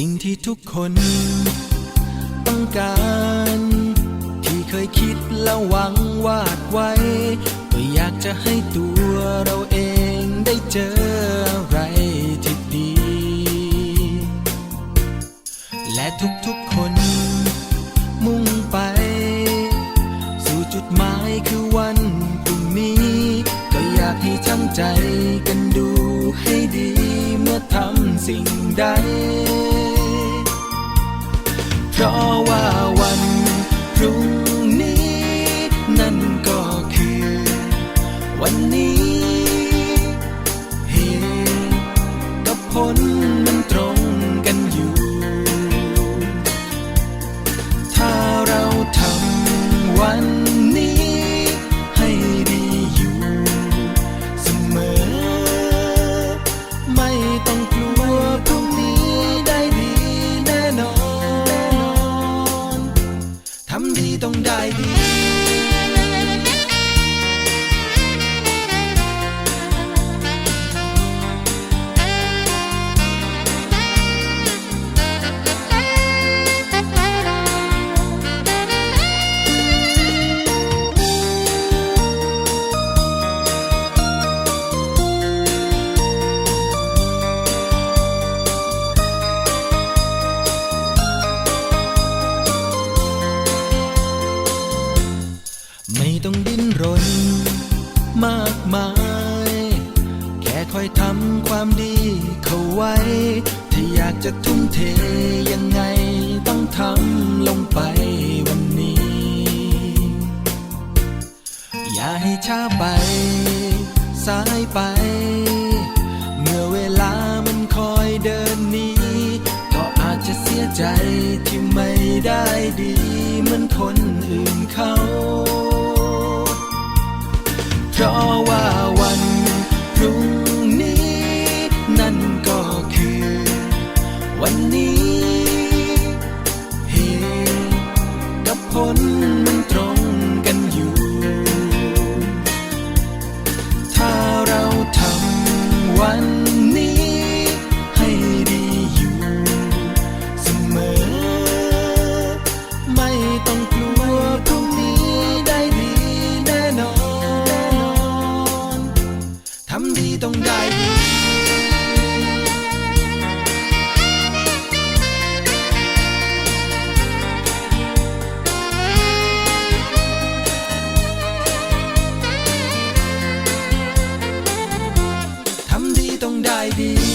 สิ่งที่ทุกคนต้องการ ที่เคยคิดและหวังวาดไว้ ก็อยากจะให้ตัวเราเองได้เจออะไรที่ดี และทุกๆคนมุ่งไป สู่จุดหมายคือวันพรุ่งนี้ ก็อยากให้ทั้งใจกันดูให้ดีเมื่อทำสิ่งใด เพราะว่าวันพรุ่ง มาย แค่คอยทำความดีเข้าไว้ ถ้าอยากจะทุ่มเทยังไงต้องทำลงไปวันนี้ อย่าให้ช้าไป สายไป เมื่อเวลามันคอยเดินหนีก็อาจจะเสียใจที่ไม่ได้ดีเหมือนคนอื่นเขา draw ที่ต้งไดีต้องได้ดี